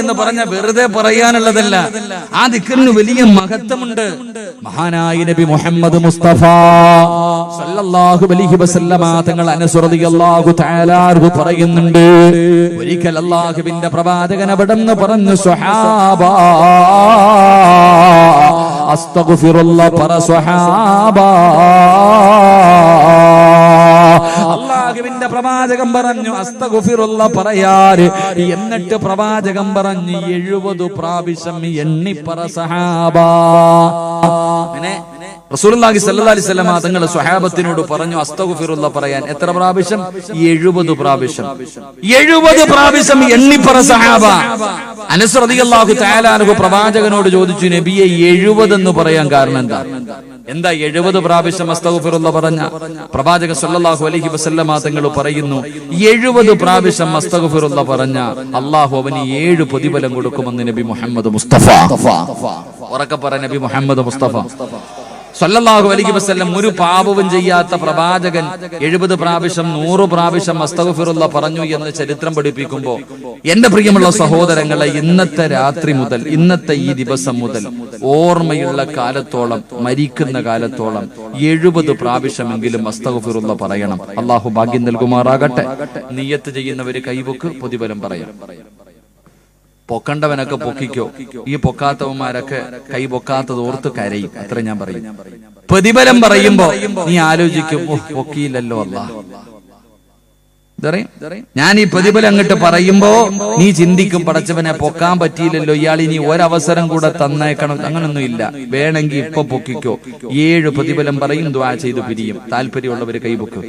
എന്ന് പറഞ്ഞ വെറുതെ പറയാനുള്ളതല്ല. ആ ദിക്കറിന് വലിയ മഹത്വമുണ്ട്. മഹാനായ നബി മുഹമ്മദ് മുസ്തഫ സല്ലല്ലാഹു അലൈഹി വസല്ലമ പറയുന്നുണ്ട് ഒരിക്കൽ അല്ലാഹുവിന്റെ പ്രവാചകൻ അവിടെന്ന് പറഞ്ഞു സ്വഹാബ പറ സ്വഹാബ അള്ളാഹുവിന്റെ പ്രവാചകം പറഞ്ഞു അസ്തഗുഫിറുള്ള പറയാറ്. എന്നിട്ട് പ്രവാചകം പറഞ്ഞു എഴുപത് പ്രാവശ്യം എണ്ണിപ്പറ സഹാബ. അങ്ങനെ അലൈഹി വസല്ലം തങ്ങൾ സ്വഹാബത്തിനോട് പറഞ്ഞു അസ്തഗുഫിറുള്ള പറയാൻ. എത്ര പ്രാവശ്യം? എഴുപത് പ്രാവശ്യം. എഴുപത് പ്രാവശ്യം എണ്ണിപ്പറ സഹാബ. അനസ് റളിയല്ലാഹു തആല പ്രവാചകനോട് ചോദിച്ചു നബിയെ എഴുപത് എന്ന് പറയാൻ കാരണം എന്താ? എന്താ എഴുപത് പ്രാവശ്യം അസ്തഗഫിറുള്ള പറഞ്ഞ? പ്രവാചക സല്ലല്ലാഹു അലൈഹി വസല്ലമ തങ്ങൾ പറയുന്നു എഴുപത് പ്രാവശ്യം അസ്തഗഫിറുള്ള പറഞ്ഞ അള്ളാഹു അവന് ഏഴ് പ്രതിഫലം കൊടുക്കുമെന്ന് നബി മുഹമ്മദ് മുസ്തഫ. ഉറക്കെ പറ നബി മുഹമ്മദ് മുസ്തഫ. സല്ലല്ലാഹു അലൈഹി വസല്ലം ഒരു പാപവും ചെയ്യാത്ത പ്രവാചകൻ എഴുപത് പ്രാവശ്യം നൂറ് പ്രാവശ്യം അസ്തഗ്ഫിറുള്ള പറഞ്ഞു എന്ന് ചരിത്രം പഠിപ്പിക്കുമ്പോൾ എന്റെ പ്രിയമുള്ള സഹോദരങ്ങളെ ഇന്നത്തെ രാത്രി മുതൽ ഇന്നത്തെ ഈ ദിവസം മുതൽ ഓർമ്മയുള്ള കാലത്തോളം മരിക്കുന്ന കാലത്തോളം എഴുപത് പ്രാവശ്യമെങ്കിലും അസ്തഗ്ഫിറുള്ള പറയണം. അള്ളാഹു ഭാഗ്യം നൽകുമാറാകട്ടെ. നീയത്ത് ചെയ്യുന്നവര് കൈവക്ക് പൊതുബലം പറയാം. പൊക്കണ്ടവനൊക്കെ പൊക്കിക്കോ. ഈ പൊക്കാത്തവന്മാരൊക്കെ കൈ പൊക്കാത്തത് ഓർത്ത് കരയും. അത്ര ഞാൻ പറയും. പ്രതിഫലം പറയുമ്പോ നീ ആലോചിക്കും "ഓ, പൊക്കിയില്ലല്ലോ അല്ല ഞാൻ ഈ പ്രതിഫലം അങ്ങോട്ട് പറയുമ്പോ നീ ചിന്തിക്കും പടച്ചവനെ പൊക്കാൻ പറ്റിയില്ലല്ലോ. ഇയാൾ ഇനി ഒരവസരം കൂടെ തന്നേക്കണം. അങ്ങനൊന്നും ഇല്ല വേണമെങ്കിൽ ഇപ്പൊ പൊക്കിക്കോ. ഏഴ് പ്രതിഫലം പറയും ദ്വാ ചെയ്ത് പിരിയും. താല്പര്യമുള്ളവര് കൈപൊക്കും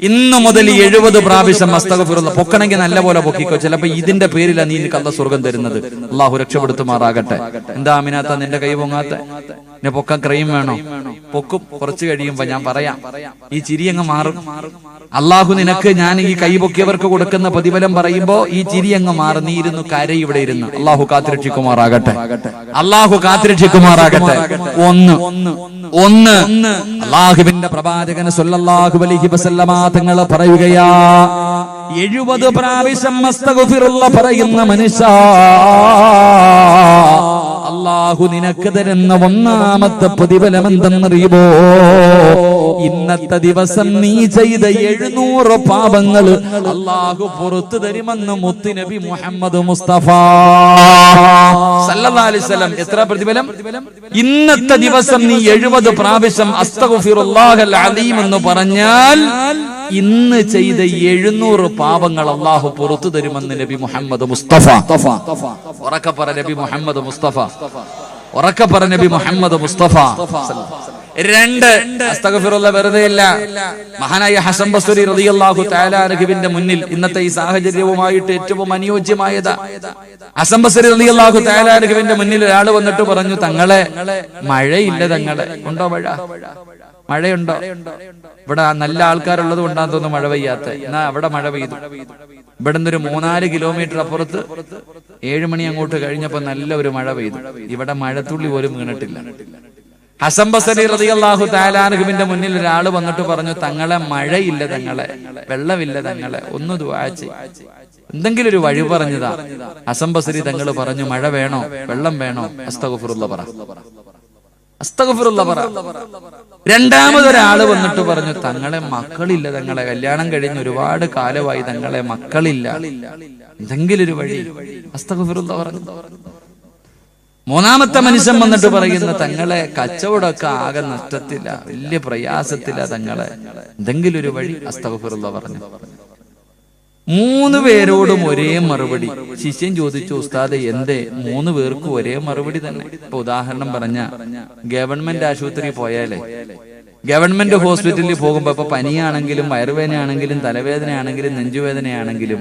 ഇന്നു മുതൽ എഴുപത് പ്രാവശ്യം മസ്തകഫിറുള്ള പൊക്കണെങ്കിൽ നല്ല പോലെ പൊക്കിക്കോ. ചിലപ്പോ ഇതിന്റെ പേരിലാണ് നീ കള്ള സ്വർഗം തരുന്നത്. അള്ളാഹു രക്ഷപ്പെടുത്തുമാറാകട്ടെ. എന്താ അമിനാത്ത നിന്റെ കൈ പൊങ്ങാത്ത? എന്നെ പൊക്കാൻ ക്രൈം വേണോ? പൊക്കും കുറച്ച് കഴിയുമ്പോ ഞാൻ പറയാം. ഈ ചിരി അങ്ങ് മാറും. അള്ളാഹു നിനക്ക് ഞാൻ ഈ കൈ പൊക്കിയവർക്ക് കൊടുക്കുന്ന പ്രതിഫലം പറയുമ്പോ ഈ ചിരി അങ്ങ് മാറും. നീ ഇരുന്നു കര ഇവിടെ ഇരുന്ന്. അള്ളാഹു കാത്തിരക്ഷിക്കുമാറാകട്ടെ. അള്ളാഹു കാത്തിരക്ഷിക്കുമാറാകട്ടെ. ഒന്ന് ഒന്ന്. അള്ളാഹുവിന്റെ പ്രവാചകന് സല്ലല്ലാഹു അലൈഹി വസല്ലമ തങ്ങൾ പറയുകയാ എഴുപത് പ്രാവശ്യം പറയുന്ന മനുഷ്യ അള്ളാഹു നിനക്ക് തരുന്ന ഒന്നാമത്തെ പ്രതിഫലം എന്തെന്നറിയുമോ ഇന്നത്തെ ദിവസം നീ ചെയ്ത എഴുന്നൂറ് പാപങ്ങൾ അള്ളാഹു പുറത്തു തരുമെന്ന് മുത്തുനബി മുഹമ്മദ് മുസ്തഫ വസല്ലം. എത്ര പ്രതിഫലം? ഇന്നത്തെ ദിവസം നീ എഴുപത് പ്രാവശ്യം അസ്തഗ്ഫിറുല്ലാഹൽ അലീം എന്ന് പറഞ്ഞാൽ ഇന്ന് ചെയ്ത എഴുന്നൂറ് പാപങ്ങൾ അള്ളാഹു പുറത്തു തരുമെന്ന് നബി മുഹമ്മദ് മുസ്തഫ. ഉറക്കെ പറ നബി മുഹമ്മദ് മുസ്തഫ. ഉറക്കെ പറ നബി മുഹമ്മദ് മുസ്തഫ. രണ്ട് അസ്തഗഫിറുള്ള വെറുതെ ഇല്ല. മഹാനായ ഹസൻ ബസ്രി റളിയല്ലാഹു തആല മുന്നിൽ ഇന്നത്തെ ഈ സാഹചര്യവുമായിട്ട് ഏറ്റവും അനുയോജ്യമായത്. ഹസൻ ബസ്രി റളിയല്ലാഹു തആല മുന്നിൽ ഒരാൾ വന്നിട്ട് പറഞ്ഞു തങ്ങളെ മഴയില്ല തങ്ങളെ ഉണ്ടോ മഴ? മഴയുണ്ടോ? ഇവിടെ നല്ല ആൾക്കാരുള്ളത് കൊണ്ടാന്ന് തോന്നുന്നു മഴ പെയ്യാത്ത. എന്നാ അവിടെ മഴ പെയ്തു. ഇവിടെ നിന്നൊരു മൂന്നാൽ കിലോമീറ്റർ അപ്പുറത്ത് ഏഴു മണി അങ്ങോട്ട് കഴിഞ്ഞപ്പോ നല്ല ഒരു മഴ പെയ്തു. ഇവിടെ മഴത്തുള്ളി പോലും വീണിട്ടില്ല. റളിയല്ലാഹു താലാനുഹുവിന്റെ മുന്നിൽ ഒരാൾ വന്നിട്ട് പറഞ്ഞു തങ്ങളെ മഴയില്ല തങ്ങളെ വെള്ളമില്ല തങ്ങളെ ഒന്ന് ചെയ്യ്. എന്തെങ്കിലും ഒരു വഴി പറഞ്ഞതാ. ഹസംബസരി തങ്ങൾ പറഞ്ഞു മഴ വേണോ? വെള്ളം വേണോ? അസ്തഗഫിറുള്ള പറ. രണ്ടാമതൊരാൾ വന്നിട്ട് പറഞ്ഞു തങ്ങളെ മക്കളില്ല തങ്ങളെ കല്യാണം കഴിഞ്ഞ് ഒരുപാട് കാലമായി തങ്ങളെ മക്കളില്ല. എന്തെങ്കിലും ഒരു വഴി മൂന്നാമത്തെ മനുഷ്യൻ വന്നിട്ട് പറയുന്ന തങ്ങളെ കച്ചവടമൊക്കെ ആകെ നഷ്ടത്തില്ല വലിയ പ്രയാസത്തില്ല തങ്ങളെ. എന്തെങ്കിലും ഒരു വഴി അസ്തഗഫിറുള്ള പറഞ്ഞു. മൂന്ന് പേരോടും ഒരേ മറുപടി. ശിഷ്യൻ ചോദിച്ചു ഉസ്താദ് എന്തേ? മൂന്ന് പേർക്കും ഒരേ മറുപടി തന്നെ. ഇപ്പൊ ഉദാഹരണം പറഞ്ഞ ഗവൺമെന്റ് ആശുപത്രി പോയാലേ. ഗവൺമെന്റ് ഹോസ്പിറ്റലിൽ പോകുമ്പോ ഇപ്പൊ പനിയാണെങ്കിലും വയറുവേദനയാണെങ്കിലും തലവേദനയാണെങ്കിലും നെഞ്ചുവേദനയാണെങ്കിലും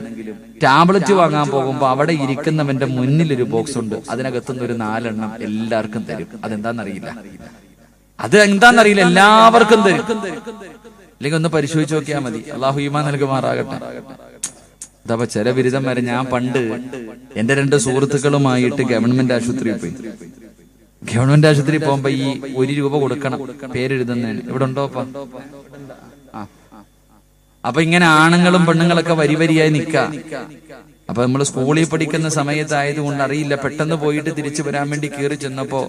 ടാബ്ലറ്റ് വാങ്ങാൻ പോകുമ്പോ അവിടെ ഇരിക്കുന്നവന്റെ മുന്നിൽ ഒരു ബോക്സ് ഉണ്ട്. അതിനകത്തുനിന്ന് ഒരു നാലെണ്ണം എല്ലാവർക്കും തരും. അതെന്താന്നറിയില്ല. അത് എന്താന്നറിയില്ല. എല്ലാവർക്കും തരും. അല്ലെങ്കിൽ ഒന്ന് പരിശോധിച്ച് നോക്കിയാൽ മതി. അള്ളാഹു ഈമാൻ നൽകുമാറാകട്ടെ. അതപ്പോ ചില ബിരുദം വരെ ഞാൻ പണ്ട് എന്റെ രണ്ട് സുഹൃത്തുക്കളുമായിട്ട് ഗവൺമെന്റ് ആശുപത്രിയിൽ പോയി. ഗവൺമെന്റ് ആശുപത്രി പോകുമ്പോ ഈ ഒരു രൂപ കൊടുക്കണം പേരെഴുതുന്നതിന് ഇവിടെ ഉണ്ടോ അപ്പ ഇങ്ങനെ ആണുങ്ങളും പെണ്ണുങ്ങളൊക്കെ വരി വരിയായി അപ്പൊ നമ്മൾ സ്കൂളിൽ പഠിക്കുന്ന സമയത്തായതുകൊണ്ട് അറിയില്ല. പെട്ടെന്ന് പോയിട്ട് തിരിച്ചു വരാൻ വേണ്ടി കയറി ചെന്നപ്പോ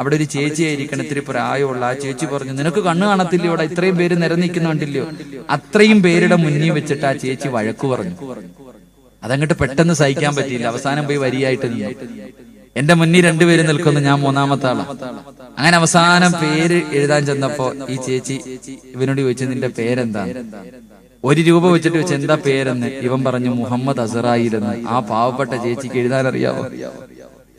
അവിടെ ഒരു ചേച്ചി ആയിരിക്കണം ഇത്തിരി പ്രായമുള്ള. ആ ചേച്ചി പറഞ്ഞു നിനക്ക് കണ്ണു കാണത്തില്ലയോ? ഇവിടെ ഇത്രയും പേര് നിരന്നിക്കുന്നുണ്ടല്ലോ അത്രയും പേരുടെ മുന്നിൽ വെച്ചിട്ട് ആ ചേച്ചി വഴക്കു പറഞ്ഞു. അതങ്ങോട്ട് പെട്ടെന്ന് സഹിക്കാൻ പറ്റിയില്ല. അവസാനം പോയി വരിയായിട്ട് നിന്നു. എന്റെ മുന്നിൽ രണ്ടുപേര് നിൽക്കുന്നു ഞാൻ മൂന്നാമത്തെ ആളാ. അങ്ങനെ അവസാനം പേര് എഴുതാൻ ചെന്നപ്പോ ഈ ചേച്ചി ഇവനോട് ചോദിച്ചു നിന്റെ പേരെന്താണ്? ഒരു രൂപ വെച്ചിട്ട് വെച്ച് എന്താ പേരെന്ന് ഇവൻ പറഞ്ഞു മുഹമ്മദ് അസറായിലെന്ന്. ആ പാവപ്പെട്ട ചേച്ചിക്ക് എഴുതാൻ അറിയാവോ?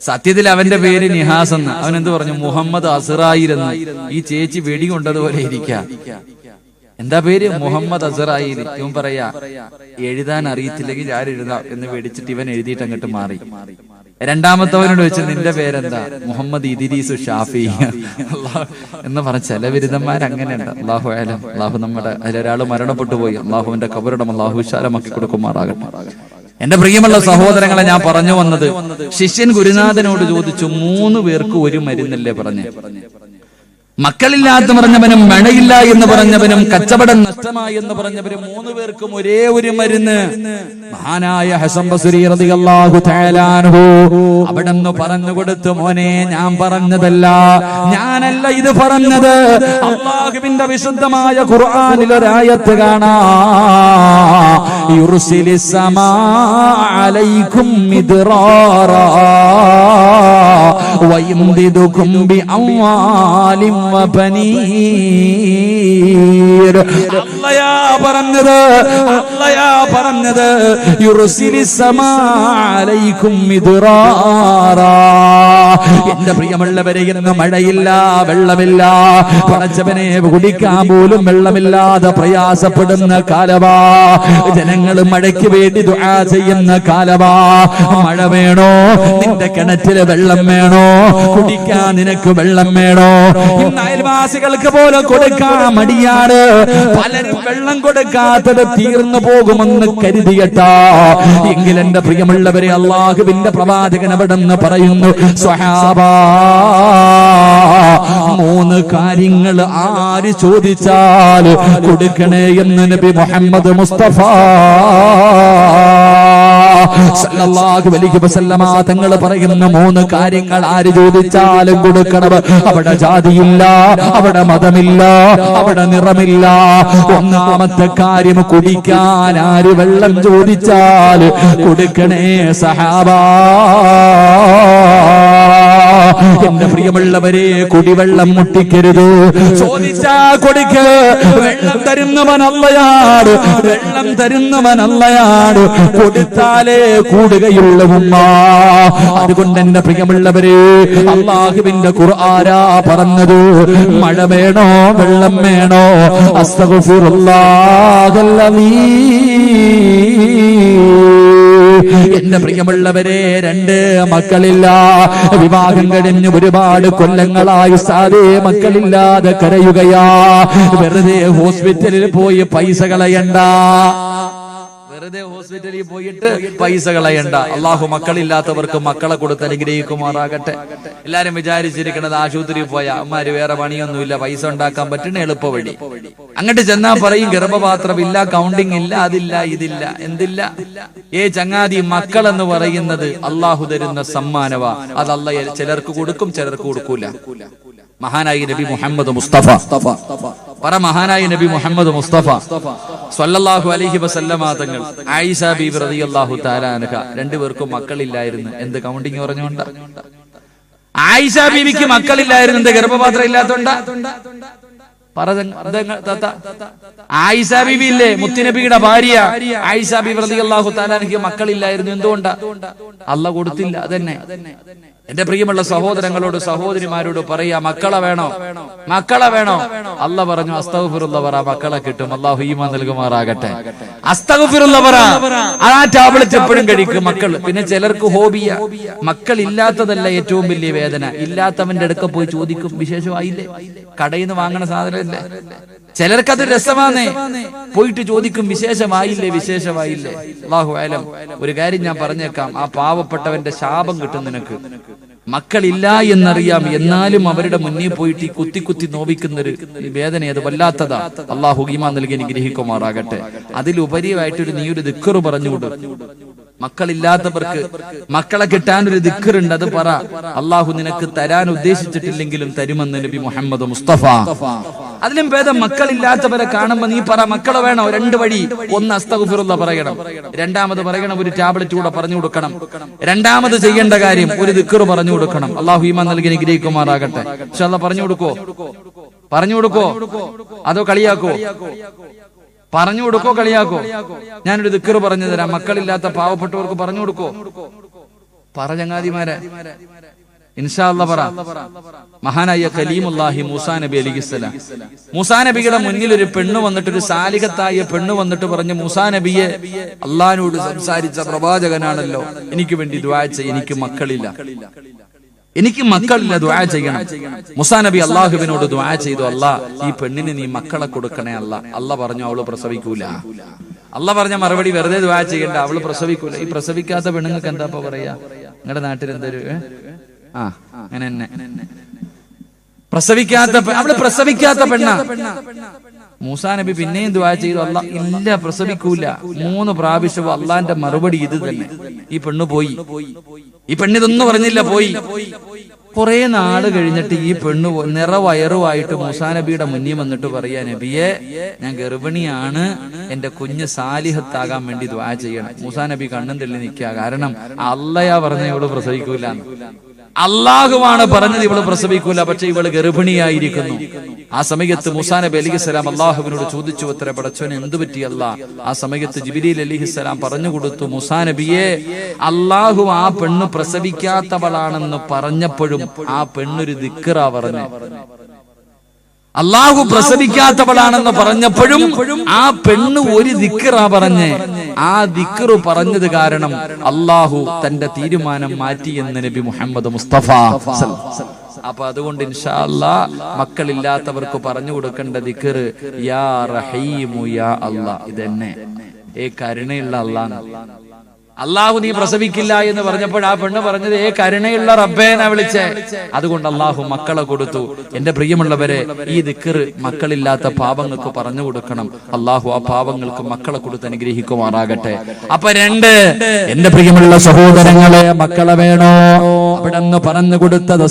സത്യത്തിൽ അവന്റെ പേര് നിഹാസ് എന്ന് അവൻ എന്ത് പറഞ്ഞു? മുഹമ്മദ് അസറായിലെന്ന്. ഈ ചേച്ചി വെടി കൊണ്ടതുപോലെ ഇരിക്കാം. എന്താ പേര്? മുഹമ്മദ് അസറായിൽ. ഇവൻ പറയാ എഴുതാൻ അറിയത്തില്ലെങ്കിൽ ആരെഴുതാം എന്ന് വെടിച്ചിട്ട് ഇവൻ എഴുതിയിട്ട് അങ്ങോട്ട് മാറി. രണ്ടാമത്തവനോട് വെച്ച് നിന്റെ പേരെന്താ? മുഹമ്മദ് ഇദിരീസു ഷാഫി. എന്ന് പറഞ്ഞ ചില ബിരുദന്മാർ അങ്ങനെയുണ്ട്. അള്ളാഹു ആയാലും അള്ളാഹു നമ്മുടെ അതിലൊരാൾ മരണപ്പെട്ടു പോയി അള്ളാഹുവിന്റെ കബറിടം അള്ളാഹു വിശാലമാക്കി കൊടുക്കുമാറാകട്ടെ. എന്റെ പ്രിയമുള്ള സഹോദരങ്ങളെ ഞാൻ പറഞ്ഞു വന്നത് ശിഷ്യൻ ഗുരുനാഥനോട് ചോദിച്ചു മൂന്ന് പേർക്ക് ഒരു മരുന്നല്ലേ പറഞ്ഞു? മക്കളില്ലാത്ത പറഞ്ഞവനും മഴയില്ല എന്ന് പറഞ്ഞവനും കച്ചവടം നഷ്ടമായി എന്ന് പറഞ്ഞവരും മൂന്ന് പേർക്കും ഒരേ ഒരു മരുന്ന്. മഹാനായ അൻഹു. അവിടെന്ന് പറഞ്ഞു കൊടുത്തു മോനെ ഞാൻ പറഞ്ഞതല്ല. ഞാനല്ല ഇത് പറഞ്ഞത്. അള്ളാഹുവിന്റെ വിശുദ്ധമായ ഖുർആാനിൽ ഒരായത്ത് കാണാ അലൈക്കും മിദ്റാറാ. ويمددكم بأموال وبنين അള്ളയാ പറഞ്ഞത് അള്ളയാ പറഞ്ഞത് യുർസിലിസ് സമാ അലൈക്കും മിദ്റാറാ എന്റെ പ്രിയമുള്ളവരെ ഇന്ന് മഴയില്ല വെള്ളമില്ല പടച്ചവനെ കുടിക്കാൻ പോലും വെള്ളമില്ലാതെ പ്രയാസപ്പെടുന്ന കാലവാ ജനങ്ങൾ മഴയ്ക്ക് വേണ്ടി ദുആ ചെയ്യുന്ന കാലവാ മഴ വേണോ നിന്റെ കിണറ്റില് വെള്ളം വേണോ കുടിക്കാൻ നിനക്ക് വെള്ളം വേണോ ഇന്ന് അയൽവാസികൾക്ക് പോലും കൊടുക്കാൻ മടിയാണ്. പലരും വെള്ളം കൊടുക്കാത്തത് തീർന്നു പോകുമെന്ന് കരുതിയട്ടാ. എങ്കിൽ എന്റെ പ്രിയമുള്ളവരെ അള്ളാഹുവിന്റെ പ്രവാചകൻ അവിടെ നിന്ന് പറയുന്നു സ്വഹാബ മൂന്ന് കാര്യങ്ങൾ ആര് ചോദിച്ചാൽ കൊടുക്കണേ? എന്ന് നബി മുഹമ്മദ് മുസ്തഫ സല്ലല്ലാഹു അലൈഹി വസല്ലമ തങ്ങൾ പറയുന്ന മൂന്ന് കാര്യങ്ങൾ ആര് ചോദിച്ചാലും കൊടുക്കണം അവിടെ ജാതിയില്ല അവിടെ മതമില്ല അവിടെ നിറമില്ല. ഒന്നാമത്തെ കാര്യം കുടിക്കാൻ ആര് വെള്ളം ചോദിച്ചാൽ കൊടുക്കണേ സഹാബാ. എന്റെ പ്രിയമുള്ളവരെ കുടിവെള്ളം മുട്ടിക്കരുത്. ചോദിച്ചാ കൊടിക്ക്. വെള്ളം തരുന്നവനല്ലയാണ് വെള്ളം തരുന്നവനല്ലയാണ് കൊടുത്താലേ കൂടുകയുള്ള ഉമ്മ. അതുകൊണ്ട് എന്റെ പ്രിയമുള്ളവരെ അള്ളാഹുവിന്റെ ഖുർആരാ പറഞ്ഞത് മഴ വേണോ വെള്ളം വേണോ? അസ്തഗഫിറുല്ലാഹല്ലദീ എന്റെ പ്രിയമുള്ളവരെ രണ്ട് മക്കളില്ല. വിവാഹം കഴിഞ്ഞ് ഒരുപാട് കൊല്ലങ്ങളായി സാധേ മക്കളില്ലാതെ കരയുകയാ. വെറുതെ ഹോസ്പിറ്റലിൽ പോയി പൈസ കളയണ്ട. വെറുതെ ഹോസ്പിറ്റലിൽ പോയിട്ട് പൈസ കളയണ്ട അള്ളാഹു മക്കളില്ലാത്തവർക്ക് മക്കളെ കൊടുത്ത് അനുഗ്രഹിക്കുമാറാകട്ടെ. എല്ലാരും വിചാരിച്ചിരിക്കണത് ആശുപത്രിയിൽ പോയ അമ്മാര് വേറെ പണിയൊന്നുമില്ല. പൈസ ഉണ്ടാക്കാൻ പറ്റുന്ന എളുപ്പ വഴി അങ്ങോട്ട് ചെന്നാ പറയും ഗർഭപാത്രം ഇല്ല കൗണ്ടിങ് ഇല്ല അതില്ല ഇതില്ല എന്തില്ല? ഏ ചങ്ങാതി മക്കൾ എന്ന് പറയുന്നത് അള്ളാഹു തരുന്ന സമ്മാനവ. അതല്ല ചിലർക്ക് കൊടുക്കും ചിലർക്ക് കൊടുക്കൂല. മഹാനായി നബി മുഹമ്മദ് മുസ്തഫ. പറ മഹാനായി നബി മുഹമ്മദ് മുസ്തഫ. സല്ലല്ലാഹു അലൈഹി വസല്ലമ തങ്ങൾ ആയിഷ ബി റളിയല്ലാഹു തആല അൻഹ രണ്ടുപേർക്കും മക്കളില്ലായിരുന്നു. എന്ത് കൗണ്ടിങ് പറഞ്ഞുകൊണ്ട്? ആയിഷ ബീവിക്ക് മക്കളില്ലായിരുന്നു എന്ത് ഗർഭപാത്രം ഇല്ലാത്തോണ്ടാ? ആയിഷ ബീബി ഇല്ലേ? മുത്തുനബിയുടെ ഭാര്യ ആയിഷ ബി റളിയല്ലാഹു തആല അൻഹയ്ക്ക് മക്കളില്ലായിരുന്നു. എന്തുകൊണ്ടാ? അല്ല കൊടുത്തില്ല അതന്നെ. എന്റെ പ്രിയമുള്ള സഹോദരങ്ങളോട് സഹോദരിമാരോട് പറയാ മക്കളെ വേണോ? മക്കളെ വേണോ? അല്ല പറഞ്ഞു അസ്തഗ്ഫിറുള്ള പറ മക്കളെ കിട്ടും. അള്ളാഹു ഈമാൻ നൽകുമാറാകട്ടെ. അസ്തഗ്ഫിറുള്ള പറ ആ ടാബ്ലറ്റ് എപ്പോഴും കഴിക്കും മക്കൾ പിന്നെ ചിലർക്ക് ഹോബിയ. മക്കൾ ഇല്ലാത്തതല്ല ഏറ്റവും വലിയ വേദന. ഇല്ലാത്തവന്റെ അടുക്ക പോയി ചോദിക്കും വിശേഷമായില്ലേ? കടയിൽ നിന്ന് വാങ്ങണ സാധനമല്ലേ? ചിലർക്കത് രസമാന്നേ. പോയിട്ട് ചോദിക്കും വിശേഷമായില്ലേ വിശേഷമായില്ലേ? അള്ളാഹു ആലം ഒരു കാര്യം ഞാൻ പറഞ്ഞേക്കാം. ആ പാവപ്പെട്ടവന്റെ ശാപം കിട്ടും നിനക്ക്. മക്കളില്ല എന്നറിയാം. എന്നാലും അവരുടെ മുന്നിൽ പോയിട്ട് ഈ കുത്തി കുത്തി നോവിക്കുന്നൊരു ഒരു വേദന അത് വല്ലാത്തതാ. അള്ളാഹു ഈമാ നൽകി അനുഗ്രഹിക്കുമാറാകട്ടെ. അതിലുപരിയായിട്ടൊരു നീ ഒരു ദിക്കറ് പറഞ്ഞുകൊണ്ട് മക്കളില്ലാത്തവർക്ക് മക്കളെ കിട്ടാൻ ഒരു ദിക്കറുണ്ട് അത് പറ. അള്ളാഹു നിനക്ക് തരാൻ ഉദ്ദേശിച്ചിട്ടില്ലെങ്കിലും തരുമെന്ന് നബി മുഹമ്മദ് മുസ്തഫ. അതിലും ഭേദം മക്കളില്ലാത്തവരെ കാണുമ്പോ നീ പറ മക്കളെ വേണോ? രണ്ട് വഴി. ഒന്ന് അസ്തഗുഫിറുള്ള പറയണം. രണ്ടാമത് പറയണം ഒരു ടാബ്ലറ്റ് കൂടെ പറഞ്ഞു കൊടുക്കണം. രണ്ടാമത് ചെയ്യേണ്ട കാര്യം ഒരു ദിക്കറ് പറഞ്ഞു കൊടുക്കണം. അള്ളാഹു ഈമാൻ നൽകി അനുഗ്രഹിക്കുമാറാകട്ടെ. പക്ഷെ അല്ല പറഞ്ഞു കൊടുക്കോ? പറഞ്ഞു കൊടുക്കോ? അതോ കളിയാക്കോ? പറഞ്ഞു കൊടുക്കോ കളിയാക്കോ? ഞാനൊരു ദിക്കറ് പറഞ്ഞു തരാം. മക്കളില്ലാത്ത പാവപ്പെട്ടവർക്ക് പറഞ്ഞു കൊടുക്കോ? പറഞ്ഞങ്ങാതിമാരെ ഇൻഷാല്ല പറ. മഹാനായ കലീമുല്ലാഹി മൂസാ നബി അലിഹിസ്സലാം മൂസാ നബിയുടെ മുന്നിൽ ഒരു പെണ്ണ് വന്നിട്ട് ഒരു സാലിഹത്തായ പെണ്ണ് വന്നിട്ട് പറഞ്ഞു മൂസാ നബിയെ അള്ളഹാനോട് സംസാരിച്ച പ്രവാചകനാണല്ലോ. എനിക്ക് വേണ്ടി ദ്വാ ചെയ്യ എനിക്ക് മക്കളില്ല. എനിക്ക് മക്കളില്ല ദ്വാ ചെയ്യണം. മുസാ നബി അള്ളാഹുവിനോട് ദ്വാ ചെയ്തു അല്ലാ ഈ പെണ്ണിന് നീ മക്കളെ കൊടുക്കണേ അല്ല. അല്ല പറഞ്ഞു അവൾ പ്രസവിക്കൂല. അല്ല പറഞ്ഞ മറുപടി വെറുതെ ദ്വാ ചെയ്യണ്ട അവൾ പ്രസവിക്കൂല. ഈ പ്രസവിക്കാത്ത പെണ്ണുങ്ങൾക്ക് എന്താ പറയാ? നിങ്ങളുടെ നാട്ടിൽ എന്തൊരു? ആ അങ്ങനെ തന്നെ. പ്രസവിക്കാത്ത അവൾ പ്രസവിക്കാത്ത പെണ്ണ. മൂസാ നബി പിന്നെയും ദ്വാ ചെയ്തു അല്ല ഇല്ല പ്രസവിക്കൂല. മൂന്ന് പ്രാവശ്യം അള്ളാന്റെ മറുപടി ഇത് തന്നെ. ഈ പെണ്ണ് പോയി. ഈ പെണ്ണിതൊന്നും പറഞ്ഞില്ല പോയി. കുറെ നാൾ കഴിഞ്ഞിട്ട് ഈ പെണ്ണ് നിറവയറുമായിട്ട് മൂസാ നബിയുടെ മുന്നിൽ വന്നിട്ട് പറയാ നബിയെ ഞാൻ ഗർഭിണിയാണ്. എന്റെ കുഞ്ഞ് സാലിഹത്താകാൻ വേണ്ടി ദ്വാ ചെയ്യണം. മൂസാ നബി കണ്ണും തെള്ളി നിൽക്കുക. കാരണം അല്ലയാ പറഞ്ഞ ഇവൾ പ്രസവിക്കൂല അള്ളാഹുവാണ് പറഞ്ഞത് ഇവൾ പ്രസവിക്കൂല പക്ഷെ ഇവൾ ഗർഭിണിയായിരിക്കുന്നു. ആ സമയത്ത് മുസാ നബി അലിഹിസ്സലാം അള്ളാഹുവിനോട് ചോദിച്ചു അത്ര പടച്ചോനെ എന്തു പറ്റിയല്ല ആ സമയത്ത് ജിബിലി അലിഹിസ്സലാം പറഞ്ഞു കൊടുത്തു മുസാ നബിയെ അള്ളാഹു ആ പെണ്ണ് പ്രസവിക്കാത്തവളാണെന്ന് പറഞ്ഞപ്പോഴും ആ പെണ്ണൊരു ദിക്കറ പറഞ്ഞു. അള്ളാഹു പ്രസവിക്കാത്തവളാണെന്ന് പറഞ്ഞപ്പോഴും ആ പെണ്ണ് ഒരു ദിക്കറാ പറഞ്ഞ്. ആ ദിക്കറു പറഞ്ഞത് കാരണം അള്ളാഹു തന്റെ തീരുമാനം മാറ്റി എന്ന് നബി മുഹമ്മദ് മുസ്തഫ അപ്പൊ അതുകൊണ്ട് ഇൻഷാല്ല മക്കളില്ലാത്തവർക്ക് പറഞ്ഞു കൊടുക്കേണ്ട ദിക്കറ് യാ റഹീമു യാ അല്ലാ. ഇതെന്നെ. ഏ കരുണയുള്ള അള്ളാന്ന് അള്ളാഹു നീ പ്രസവിക്കില്ല എന്ന് പറഞ്ഞപ്പോൾ ആ പെണ്ണ് പറഞ്ഞത് ഏ കരുണയുള്ള റബ്ബേന വിളിച്ചേ. അതുകൊണ്ട് അള്ളാഹു മക്കളെ കൊടുത്തു. എന്റെ പ്രിയമുള്ളവരെ ഈ ദിക്കറ് മക്കളില്ലാത്ത പാപങ്ങൾക്ക് പറഞ്ഞു കൊടുക്കണം. അള്ളാഹു ആ പാപങ്ങൾക്ക് മക്കളെ കൊടുത്ത് അനുഗ്രഹിക്കുമാറാകട്ടെ. അപ്പൊ രണ്ട് എന്റെ പ്രിയമുള്ള സഹോദരങ്ങളെ മക്കളെ വേണോ? അവിടെ നിന്ന് പറഞ്ഞു കൊടുത്തത്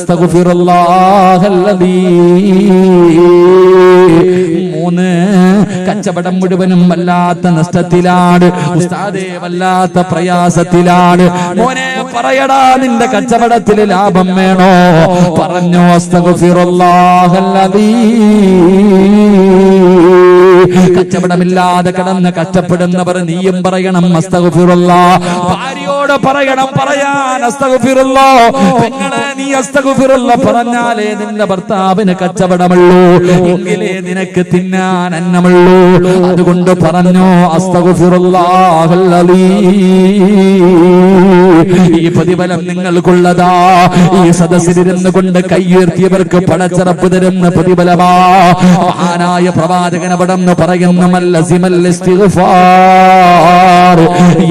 മൂന്ന്. കച്ചവടം മുഴുവനും വല്ലാത്ത നഷ്ടത്തിലാണ്. ഉസ്താദേ വല്ലാത്ത പ്രയാസത്തിലാണ്. മോനെ പറയടാ നിന്റെ കച്ചവടത്തിൽ ലാഭം വേണോ? പറഞ്ഞോ അസ്തഗ്ഫിറുല്ലാഹല്ലദീ. കച്ചവടമില്ലാതെ കിടന്ന് കഷ്ടപ്പെടുന്നവർ നീയും പറയണം ഭാര്യയോട് പറയണം പറയാൻ പെങ്ങളെ നീ പറഞ്ഞാലേ നിന്റെ ഭർത്താവിന് കച്ചവടമുള്ളൂ. എങ്കിലേ നിനക്ക് തിന്നാൻ അന്നമുള്ളൂ. അതുകൊണ്ട് പറഞ്ഞോ ഈ പ്രതിഫലം നിങ്ങൾക്കുള്ളതാ. ഈ സദസ്സിലിരുന്ന് കൊണ്ട് കൈയുയർത്തിയവർക്ക് പടച്ചറപ്പ് തരുന്ന പ്രതിഫലമാ. മഹാനായ പ്രവാചകൻ പറയുന്ന.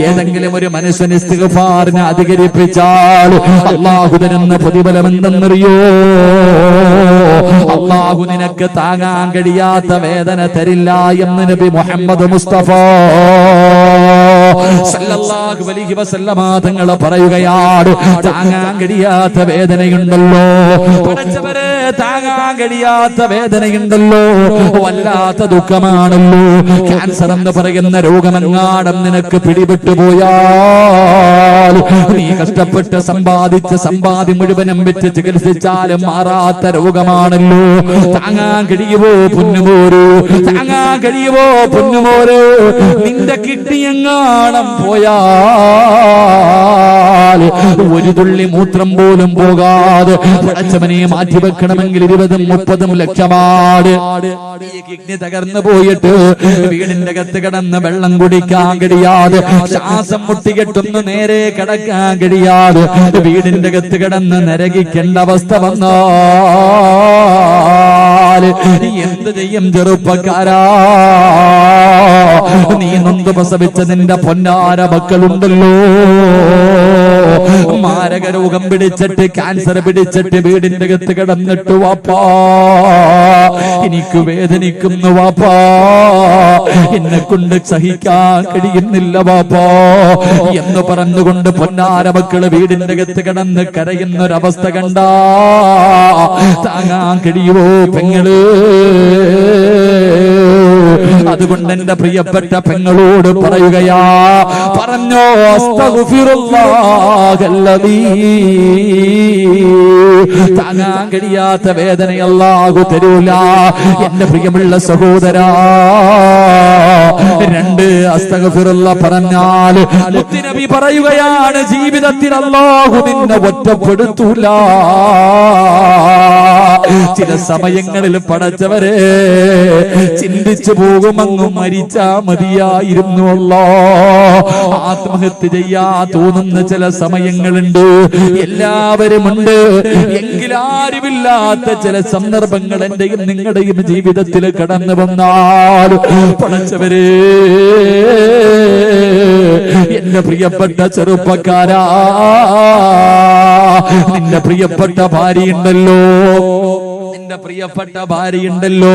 ഏതെങ്കിലും ഒരു മനുഷ്യൻ ഇസ്തിഗ്ഫാറിനെ അധികരിപ്പിച്ചാൽ അള്ളാഹുദനെന്ന് പ്രതിഫലം എന്തെന്നറിയോ അള്ളാഹു നിനക്ക് താങ്ങാൻ കഴിയാത്ത വേദന തരില്ല എന്ന് നബി മുഹമ്മദ് മുസ്തഫ സല്ലല്ലാഹു അലൈഹി വസല്ലമ തങ്ങൾ പറയുകയാണ് താങ്ങാൻ കഴിയാത്ത വേദനയുണ്ടല്ലോ. പടച്ചവരെ താങ്ങാൻ കഴിയാത്ത വേദനയുണ്ടല്ലോ. വല്ലാത്ത ദുഃഖമാണല്ലോ. ക്യാൻസർ എന്ന് പറയുന്ന രോഗമെങ്ങാടം നിനക്ക് പിടിപെട്ടു പോയാൽ നീ കഷ്ടപ്പെട്ട് സമ്പാദിച്ച് സമ്പാദ്യം മുഴുവനും വെച്ച് ചികിത്സിച്ചാലും മാറാത്ത രോഗമാണല്ലോ. താങ്ങാൻ കഴിയുവോ പൊന്നുമോരോ? താങ്ങാൻ കഴിയുവോ പൊന്നുമോരോ? നിന്റെ കിട്ടിയെങ്ങാണം പോയാൽ. ഒരു തുള്ളി മൂത്രം പോലും പോകാതെ പടച്ചവനെ മാറ്റി വെക്കണമെങ്കിൽ ഇരുപതും മുപ്പതും ഈ കിഡ്നി തകർന്നു പോയിട്ട് വീടിന്റെ അകത്ത് കിടന്ന് വെള്ളം കുടിക്കാൻ കഴിയാതെ ശ്വാസം മുട്ടികെട്ടുന്ന നേരെ കിടക്കാൻ കഴിയാതെ വീടിന്റെ അകത്ത് കിടന്ന് നരകിക്കേണ്ട അവസ്ഥ വന്നാൽ എന്ത് ചെയ്യും ചെറുപ്പക്കാരാ? നീ നൊന്ത് പ്രസവിച്ച നിന്റെ പൊന്നാര മക്കളുണ്ടല്ലോ. മാരക രോഗം പിടിച്ചിട്ട് ക്യാൻസർ പിടിച്ചിട്ട് വീടിന്റെ അകത്ത് കിടന്നിട്ട് വാപ്പാ. എനിക്ക് വേദനിക്കുന്നു വാപ്പാ എന്നെ കൊണ്ട് സഹിക്കാൻ കഴിയുന്നില്ല വാപ്പാ എന്ന് പറഞ്ഞുകൊണ്ട് പൊന്നാര മക്കൾ വീടിന്റെ അകത്ത് കിടന്ന് കരയുന്നൊരവസ്ഥ കണ്ട. താങ്ങാൻ കഴിയുമോ പെങ്ങൾ? അതുകൊണ്ട് എന്റെ പ്രിയപ്പെട്ട പെങ്ങളോട് പറയുകയാ പറഞ്ഞോ. താങ്ങാൻ കഴിയാത്ത വേദനയല്ലാകു തരൂല എന്റെ പ്രിയമുള്ള സഹോദരാ രണ്ട് അസ്തകഫിറുള്ള പറഞ്ഞാൽ നബി പറയുകയാണ് ജീവിതത്തിൽ അല്ലാഹു നിന്നെ ഒറ്റപ്പെടുത്തൂല ചില സമയങ്ങളിൽ പടച്ചവരെ ചിന്തിച്ചു പോകുമെന്നു മരിച്ചാ മതിയായിരുന്നു ആത്മഹത്യ ചെയ്യാ തോന്നുന്ന ചില സമയങ്ങളുണ്ട്. എല്ലാവരും ഉണ്ട്. എങ്കിലാരുമില്ലാത്ത ചില സന്ദർഭങ്ങൾ എന്റെയും നിങ്ങളുടെയും ജീവിതത്തിൽ കടന്നു വന്നാൽ പടച്ചവരെ എന്റെ പ്രിയപ്പെട്ട ചെറുപ്പക്കാരാ നിന്റെ പ്രിയപ്പെട്ട ഭാര്യയുണ്ടല്ലോ. നിന്റെ പ്രിയപ്പെട്ട ഭാര്യയുണ്ടല്ലോ.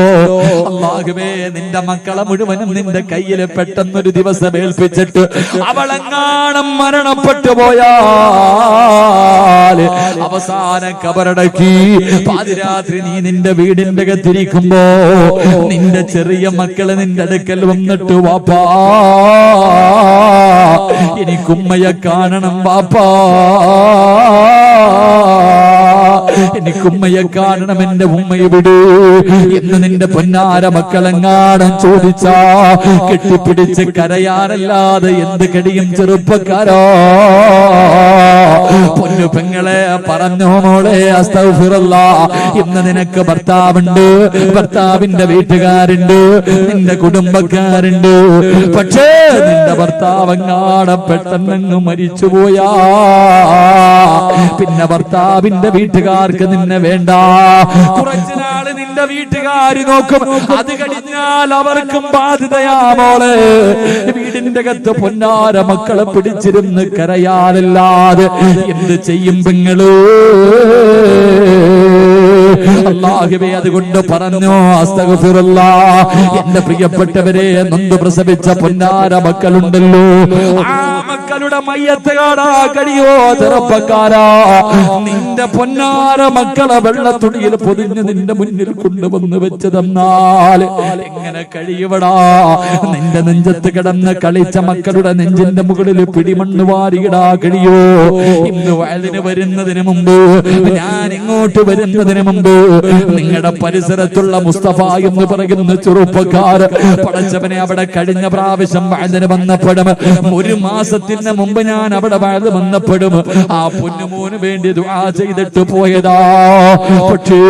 അള്ളാഹുവേ നിന്റെ മക്കളെ മുഴുവനും നിന്റെ കയ്യിൽ പെട്ടെന്നൊരു ദിവസം ഏൽപ്പിച്ചിട്ട് അവളെങ്ങാണം മരണപ്പെട്ടു പോയാൽ അവസാന കബറടക്കി പാതിരാത്രി നീ നിന്റെ വീടിന്റെ അകത്തിരിക്കുമ്പോ നിന്റെ ചെറിയ മക്കളെ നിന്റെ അടുക്കൽ വന്നിട്ട് വാപ്പാ എനിക്കുമ്മയെ കാണണം വാപ്പാ. എനിക്കുമ്മയെ കാണണം എന്റെ ഉമ്മയെ വിടൂ. എന്ന് നിന്റെ പൊന്നാര മക്കളെങ്ങാടം ചോദിച്ചാ? കെട്ടിപ്പിടിച്ച് കരയാറല്ലാതെ എന്ത് കടിയും ചെറുപ്പക്കാരോ? പൊന്നു പെങ്ങളെ പറഞ്ഞു മോളെ ഇന്ന് നിനക്ക് ഭർത്താവുണ്ട്. ഭർത്താവിന്റെ വീട്ടുകാരുണ്ട്. നിന്റെ കുടുംബക്കാരുണ്ട്. പക്ഷേ നിന്റെ ഭർത്താവങ്ങാടെ പെട്ടെന്നങ്ങ് മരിച്ചുപോയാ. പിന്നെ ഭർത്താവിന്റെ വീട്ടുകാർക്ക് നിന്നെ വേണ്ട. കുറച്ചു നിന്റെ വീട്ടുകാര് നോക്കും. അത് കഴിഞ്ഞാൽ അവർക്കും ബാധ്യതയാ മോളെ. വീടിന്റെ അകത്ത് പൊന്നാര മക്കളെ പിടിച്ചിരുന്ന് കരയാനല്ലാതെ എന്ത് ചെയ്യും പെങ്ങളൂ? അള്ളാഹുവേ അതുകൊണ്ട് പറഞ്ഞു അസ്തഗ്ഫിറുല്ല. എന്റെ പ്രിയപ്പെട്ടവരെ നൊന്ത് പ്രസവിച്ച പൊന്നാര മക്കളുണ്ടല്ലോ. ആ മക്കളുടെ മയ്യത്ത് കാണാ കഴിയോ ചെറുപ്പക്കാരാ? നിന്റെ പൊന്നാര മക്കളെ വെള്ളത്തുണിയിൽ പൊതിഞ്ഞ് നിന്റെ മുന്നിൽ കൊണ്ടുവന്ന് വെച്ചതെന്നാൽ എങ്ങനെ കഴിയവടാ? നിന്റെ നെഞ്ചത്ത് കിടന്ന് കളിച്ച മക്കളുടെ നെഞ്ചിന്റെ മുകളിൽ പിടിമണ്ണ് വാരിയിടാ കഴിയോ ഇന്ന് വയലിന് വരുന്നതിന് മുമ്പ് ഞാൻ ഇങ്ങോട്ട് വരുന്നതിന് മുമ്പ് നിങ്ങളുടെ പരിസരത്തുള്ള മുസ്തഫ എന്ന് പറയുന്ന ചെറുപ്പക്കാർ പടച്ചവനെ അവിടെ കഴിഞ്ഞ പ്രാവശ്യം വയലിന് വന്നപ്പോഴും ഒരു മാസത്തിന് മുമ്പ് ഞാൻ അവിടെ വയൽ വന്നപ്പെടും. ആ പൊന്നുമോന് വേണ്ടി ദുആ ചെയ്തിട്ട് പോയതാ. പക്ഷേ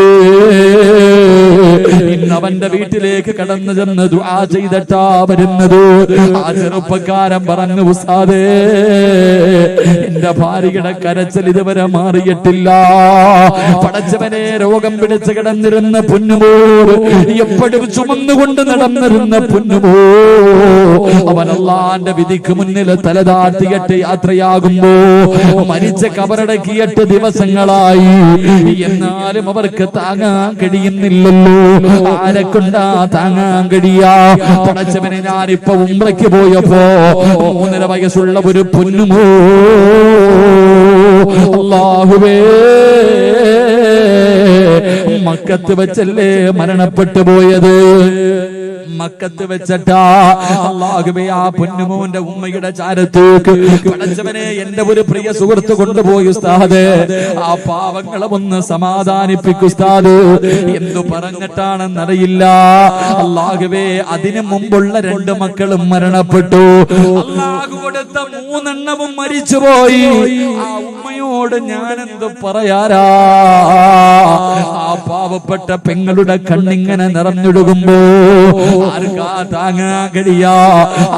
ഇന്ന് അവന്റെ വീട്ടിലേക്ക് കടന്നു ചെന്ന് ദുആ ചെയ്തിട്ടാ വരുന്നത്. ആ ചെറുപ്പക്കാരൻ പറഞ്ഞു ഉസ്താദേ എന്റെ ഭാര്യയുടെ കരച്ചൽ ഇതുവരെ മാറിയിട്ടില്ല. പടച്ചവനെ രോഗം പിടിച്ച് കിടന്നിരുന്ന പൊന്നുമോട് എപ്പോഴും ചുമന്നുകൊണ്ട് നടന്നിരുന്ന പൊന്നുമോ അവൻ വിധിക്ക് മുന്നിൽ തലതാഴ്ത്തിയിട്ട് യാത്രയാകുമ്പോ മരിച്ച കബറടക്കിയിട്ട് ദിവസങ്ങളായി. എന്നാലും അവർക്ക് താങ്ങാൻ കഴിയുന്നില്ലല്ലോ. ആരെ കൊണ്ടാ താങ്ങാൻ കഴിയാ? പടച്ചവനെ ഞാനിപ്പോ ഉമ്രയ്ക്ക് പോയപ്പോ മൂന്നര വയസ്സുള്ള ഒരു പൊന്നുമോ അള്ളാഹുവേ. മക്കത്ത് വെച്ചല്ലേ മരണപ്പെട്ടു പോയത്? മക്കത്ത് വെച്ചിട്ടാ അള്ളാഹുബേ ആ പൊന്നുമോന്റെ ഉമ്മയുടെ ചാരത്തേക്ക് പടച്ചവനെ എന്റെ ഒരു പ്രിയ സുഹൃത്ത് കൊണ്ടുപോയി ഉസ്താദ്. ആ പാവങ്ങളെ ഒന്ന് സമാധാനിപ്പിക്കു ഉസ്താദ്. എന്തു പറഞ്ഞിട്ടാണെന്നറിയില്ല. അള്ളാഹുവേ അതിനു മുമ്പുള്ള രണ്ട് മക്കളും മരണപ്പെട്ടു. അള്ളാഹു കൊടുത്ത മൂന്നെണ്ണവും മരിച്ചുപോയി. ആ ഉമ്മയോട് ഞാനെന്ത് പറയാരാ ആ പാവപ്പെട്ട പെങ്ങളുടെ കണ്ണിങ്ങനെ നിറഞ്ഞൊടുകുമ്പോ ആർക്കാ താങ്ങാ കഴിയാ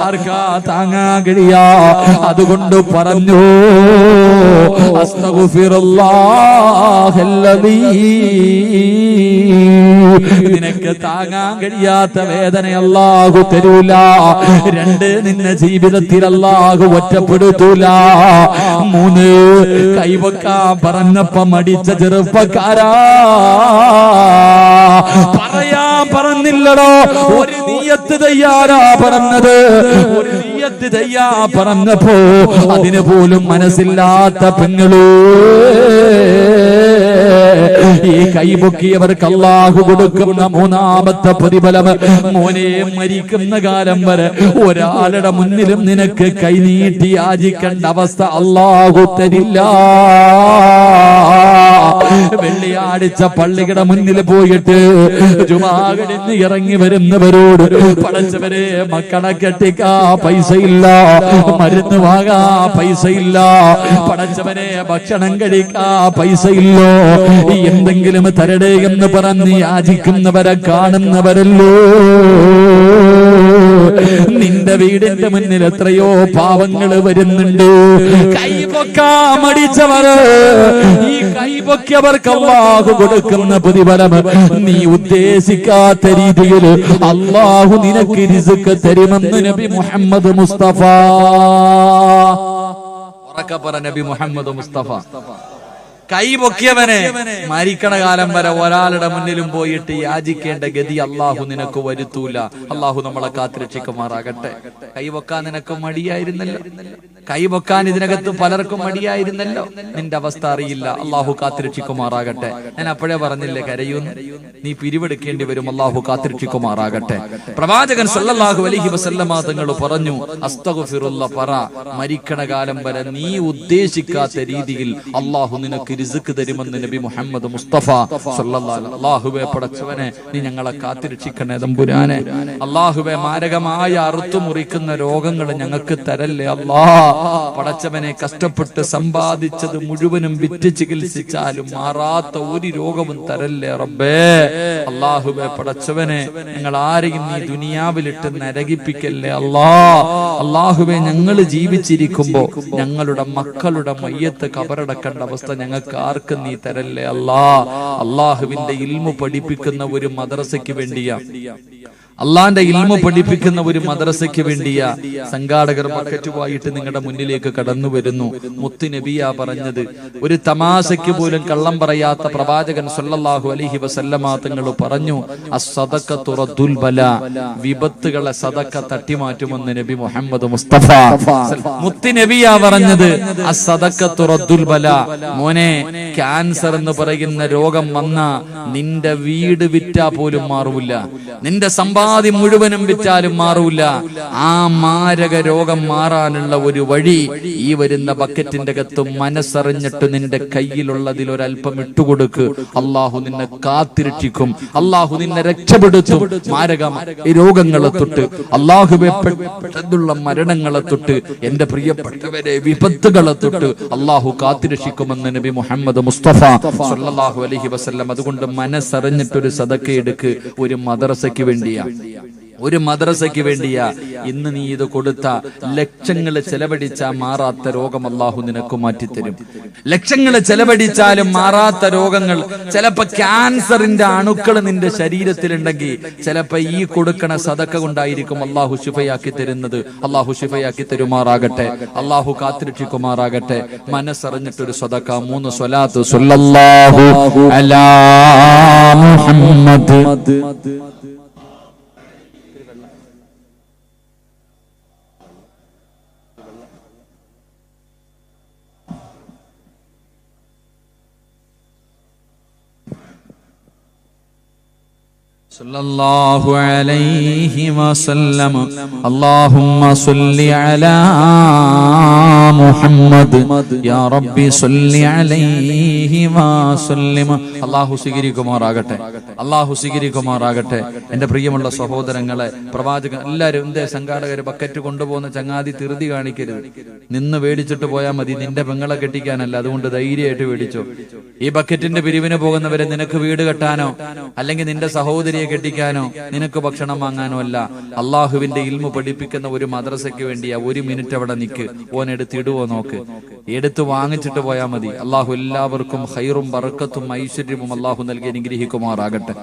ആർക്കാ താങ്ങാ കഴിയാ അതുകൊണ്ട് പറഞ്ഞു നിനക്ക് താങ്ങാൻ കഴിയാത്ത വേദന അല്ലാഹു തരൂല. രണ്ട് നിന്നെ ജീവിതത്തിൽ അല്ലാഹു ഒറ്റപ്പെടുത്തൂല. മൂന്ന് കൈവക്കാൻ പറഞ്ഞപ്പ മടിച്ച ചെറുപ്പക്കാരാ. പറയാ പറഞ്ഞില്ലടോ. ഒരു നീയത്ത് തയ്യാറാ പറഞ്ഞത്. ഒരു നീയത്ത് തയ്യാ പറഞ്ഞപ്പോ അതിന് പോലും മനസ്സില്ലാത്ത പെങ്ങളൂ. ഈ കൈപൊക്കിയവർക്ക് അള്ളാഹു കൊടുക്കുന്ന മൂന്നാമത്തെ പ്രതിഫലം മോനെ മരിക്കുന്ന കാലം വരെ ഒരാളുടെ മുന്നിലും നിനക്ക് കൈനീട്ടി യാചിക്കേണ്ട അവസ്ഥ അള്ളാഹു തരില്ല. വെള്ളിയാഴ്ച പള്ളിയുടെ മുന്നിൽ പോയിട്ട് ജുമാകടിന്ന് ഇറങ്ങി വരുന്നവരോട് പടച്ചവരെ മക്കളെ കെട്ടിക്കാ പൈസ ഇല്ല മരുന്ന് വാങ്ങാ പൈസ ഇല്ല പടച്ചവനെ ഭക്ഷണം കഴിക്കാ പൈസ ഇല്ലോ എന്തെങ്കിലും തരടേ എന്ന് പറഞ്ഞ് യാചിക്കുന്നവരെ കാണുന്നവരല്ലോ. നിന്റെ വീടിന്റെ മുന്നിൽ എത്രയോ പാവങ്ങൾ വരുന്നുണ്ട്. കൈപൊക്കാമടിച്ചവർ ഈ കൈപൊക്കിയവർക്ക് അള്ളാഹു കൊടുക്കുന്ന പ്രതിഫലം നീ ഉദ്ദേശിക്കാത്ത രീതിയിൽ അള്ളാഹു നിനക്ക് രിസുക്ക് തരുമെന്ന് നബി മുഹമ്മദ് മുസ്തഫ. ഉറക്കപ്പറ പറ നബി മുഹമ്മദ് മുസ്തഫ. കൈ പൊക്കിയവനെ മരിക്കണ കാലം വരെ ഒരാളുടെ മുന്നിലും പോയിട്ട് യാചിക്കേണ്ട ഗതി അള്ളാഹു നിനക്ക് വരുത്തൂല. അള്ളാഹു നമ്മളെ കാത്തിരക്ഷിക്കുമാറാകട്ടെ. കൈ പൊക്കാൻ നിനക്ക് മടിയായിരുന്നല്ലോ. കൈ പൊക്കാൻ ഇതിനകത്ത് പലർക്കും മടിയായിരുന്നല്ലോ. നിന്റെ അവസ്ഥ അറിയില്ല. അള്ളാഹു കാത്തിരക്ഷിക്കുമാറാകട്ടെ. ഞാൻ അപ്പോഴേ പറഞ്ഞില്ലേ കരയൂ നീ പിരിവെടുക്കേണ്ടി വരും. അള്ളാഹു കാത്തിരക്ഷിക്കുമാറാകട്ടെ. പ്രവാചകൻ സല്ലല്ലാഹു അലൈഹി വസല്ലമ തങ്ങൾ പറഞ്ഞു അസ്തഗ്ഫിറുള്ള പറ. മരിക്കണ കാലം വരെ നീ ഉദ്ദേശിക്കാത്ത രീതിയിൽ അള്ളാഹു നിനക്ക് റിസ്ക് തരുമെന്ന് നബി മുഹമ്മദ് മുസ്തഫ അല്ലാഹുവേ പടച്ചവനെ നീ ഞങ്ങളെ കാത്തിരക്ഷിക്കണേ തമ്പുരാനെ. അള്ളാഹുവെ മാരകമായ അറുത്തു മുറിക്കുന്ന രോഗങ്ങൾ ഞങ്ങൾക്ക് തരല്ലേ അള്ളാ പടച്ചവനെ കഷ്ടപ്പെട്ട് സമ്പാദിച്ചത് മുഴുവനും വിറ്റ് ചികിത്സിച്ചാലും മാറാത്ത ഒരു രോഗവും തരല്ലേ റബ്ബേ. അള്ളാഹുബെ പടച്ചവനെ ഞങ്ങൾ ആരെയും നീ ദുനിയാവിലിട്ട് നരകിപ്പിക്കല്ലേ അള്ളാ അള്ളാഹുബെ ഞങ്ങൾ ജീവിച്ചിരിക്കുമ്പോ ഞങ്ങളുടെ മക്കളുടെ മയ്യത്ത് കബറടക്കേണ്ട അവസ്ഥ ഞങ്ങൾക്ക് ആർക്കും നീ തരല്ലേ? അല്ലാ അള്ളാഹുവിന്റെ ഇൽമു പഠിപ്പിക്കുന്ന ഒരു മദ്രസയ്ക്ക് വേണ്ടിയാ. അള്ളാന്റെ ഇൽമ പഠിപ്പിക്കുന്ന ഒരു മദ്രസയ്ക്ക് വേണ്ടിയ സംഘാടകർ ബക്കറ്റുമായിട്ട് നിങ്ങളുടെ മുന്നിലേക്ക് കടന്നു വരുന്നു. മുത്ത് നബിയ പറഞ്ഞത് ഒരു തമാശയ്ക്ക് പോലും കള്ളം പറയാത്ത പ്രവാചകൻ സല്ലല്ലാഹു അലൈഹി വസല്ലമ തങ്ങൾ പറഞ്ഞു അസ്സദഖത്തു റദ്ദുൽ ബല വിപത്തുകളെ സദക്ക തട്ടിമാറ്റുമെന്ന് നബി മുഹമ്മദ് മുസ്തഫ. മുത്ത് നബിയ പറഞ്ഞത് അസ്സദഖത്തു റദ്ദുൽ ബല മോനെ ക്യാൻസർ എന്ന് പറയുന്ന രോഗം വന്ന നിന്റെ വീട് വിറ്റാ പോലും മാറൂല. നിന്റെ സമ്പാദ്യം മുഴുവനും വിറ്റാലും മാറൂല. ആ മാരക രോഗം മാറാനുള്ള ഒരു വഴി ഈ വരുന്ന ബക്കറ്റിന്റെ അകത്ത് മനസ്സറിഞ്ഞിട്ട് നിന്റെ കയ്യിലുള്ളതിൽ ഒരല്പം ഇട്ടുകൊടുക്ക്. അള്ളാഹു നിന്നെ കാത്തിരക്ഷിക്കും. അള്ളാഹു നിന്നെ രക്ഷപ്പെടുത്തും. മാരക രോഗങ്ങളെ തൊട്ട് അള്ളാഹുവെ പെട്ടെന്നുള്ള മരണങ്ങളെ തൊട്ട് എന്റെ പ്രിയപ്പെട്ടവരെ വിപത്തുകളെ തൊട്ട് അള്ളാഹു കാത്തിരക്ഷിക്കുമെന്ന് നബി മുഹമ്മദ് മുസ്തഫ സല്ലല്ലാഹു അലഹി വസല്ലം. അതുകൊണ്ട് മനസ്സറിഞ്ഞിട്ടൊരു സദക്കെടുക്ക് ഒരു മദ്രസയ്ക്ക് വേണ്ടിയാ. ഒരു മദ്രസയ്ക്ക് വേണ്ടിയാ. ഇന്ന് നീ ഇത് കൊടുത്ത ലക്ഷങ്ങൾ ചെലവഴിച്ച മാറാത്ത രോഗം അള്ളാഹു നിനക്ക് മാറ്റിത്തരും. ലക്ഷങ്ങൾ ചെലവഴിച്ചാലും മാറാത്ത രോഗങ്ങൾ. ചിലപ്പോ ക്യാൻസറിന്റെ അണുക്കൾ നിന്റെ ശരീരത്തിലുണ്ടെങ്കിൽ ചിലപ്പോ ഈ കൊടുക്കണ സതക്ക കൊണ്ടായിരിക്കും അള്ളാഹു ശുഭയാക്കി തരുന്നത്. അള്ളാഹു ശുഭയാക്കി തരുമാറാകട്ടെ. അള്ളാഹു കാത്തിരക്ഷിക്കുമാറാകട്ടെ. മനസ്സറിഞ്ഞിട്ടൊരു സതക്ക മൂന്ന് സ്വലാത്ത്. അലാ മുഹമ്മദ്. അള്ളാഹു അലൈഹി വസല്ലം. അല്ലാഹുമ്മ സ്വല്ലി അലാ മുഹമ്മദ്. യാ റബ്ബി സല്ലി അലൈഹി വസല്ലം അല്ലാഹു സ്വീകരിക്കുമാറാകട്ടെ. അല്ലാഹു സ്വീകരിക്കുമാറാകട്ടെ. എന്റെ പ്രിയമുള്ള സഹോദരങ്ങളെ പ്രവാചകൻ എല്ലാവരും എന്തേ സംഘാടകർ ബക്കറ്റ് കൊണ്ടുപോകുന്ന ചങ്ങാതി തിരുതി കാണിക്കരുത്. നിന്ന് മേടിച്ചിട്ട് പോയാൽ മതി. നിന്റെ പെങ്ങളെ കെട്ടിക്കാനല്ല. അതുകൊണ്ട് ധൈര്യമായിട്ട് മേടിച്ചു. ഈ ബക്കറ്റിന്റെ പിരിവിന് പോകുന്നവരെ നിനക്ക് വീട് കെട്ടാനോ അല്ലെങ്കിൽ നിന്റെ സഹോദരിയെ കെട്ടിക്കാനോ നിനക്ക് ഭക്ഷണം വാങ്ങാനോ അല്ല. അള്ളാഹുവിന്റെ ഇൽമു പഠിപ്പിക്കുന്ന ഒരു മദ്രസയ്ക്ക് വേണ്ടിയാ ഒരു മിനിറ്റ് അവിടെ നിൽക്ക്. ഓൻ എടുത്തിടുവോ നോക്ക്? എടുത്ത് വാങ്ങിച്ചിട്ട് പോയാൽ മതി. അള്ളാഹു എല്ലാവർക്കും ഹൈറും ബറക്കത്തും ഐശ്വര്യവും അള്ളാഹു നൽകി അനുഗ്രഹിക്കുമാറാകട്ടെ.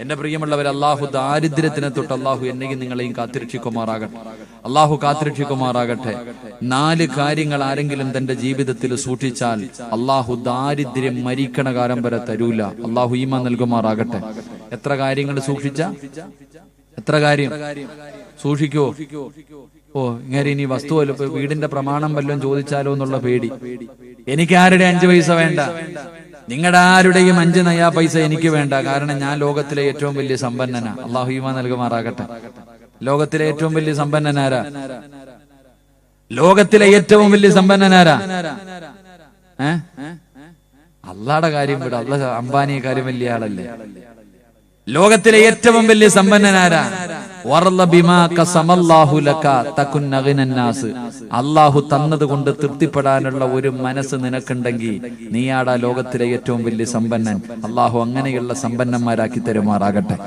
എന്റെ പ്രിയമുള്ളവർ അള്ളാഹു ദാരിദ്ര്യത്തിനെ തൊട്ട് അള്ളാഹു എന്നെയും നിങ്ങളെയും കാത്തിരക്ഷിക്കുമാറാകട്ടെ. അള്ളാഹു കാത്തിരക്ഷിക്കുമാറാകട്ടെ. നാല് കാര്യങ്ങൾ ആരെങ്കിലും തന്റെ ജീവിതത്തിൽ സൂക്ഷിച്ചാൽ അള്ളാഹു ദാരിദ്ര്യം മരിക്കണ കാലം വരെ തരൂല. അള്ളാഹു ഈമ നൽകുമാറാകട്ടെ. എത്ര കാര്യങ്ങൾ സൂക്ഷിച്ച? എത്ര കാര്യം? സൂക്ഷിക്കോ? ഓ ഇങ്ങനെ ഇനി വസ്തു വല്ല- വീടിന്റെ പ്രമാണം വല്ലതും ചോദിച്ചാലോ എന്നുള്ള പേടി. എനിക്ക് ആരുടെ അഞ്ചു പൈസ വേണ്ട. നിങ്ങളുടെ ആരുടെയും അഞ്ച് നയാ പൈസ എനിക്ക് വേണ്ട. കാരണം ഞാൻ ലോകത്തിലെ ഏറ്റവും വലിയ സമ്പന്നനാ. അള്ളാഹു ഈമ നൽകുമാറാകട്ടെ. ലോകത്തിലെ ഏറ്റവും വലിയ സമ്പന്നനാരാ? ലോകത്തിലെ ഏറ്റവും വലിയ സമ്പന്നനാരാ? അള്ളാടെ കാര്യം വിട. അള്ള അംബാനിയെ കാര്യം വലിയ ആളല്ലേ? ലോകത്തിലെ ഏറ്റവും വലിയ സമ്പന്നനാരാ? അള്ളാഹു തന്നത് കൊണ്ട് തൃപ്തിപ്പെടാനുള്ള ഒരു മനസ്സ് നിനക്കുണ്ടെങ്കിൽ നീയാടാ ലോകത്തിലെ ഏറ്റവും വലിയ സമ്പന്നൻ. അള്ളാഹു അങ്ങനെയുള്ള സമ്പന്നന്മാരാക്കി തരുമാറാകട്ടെ.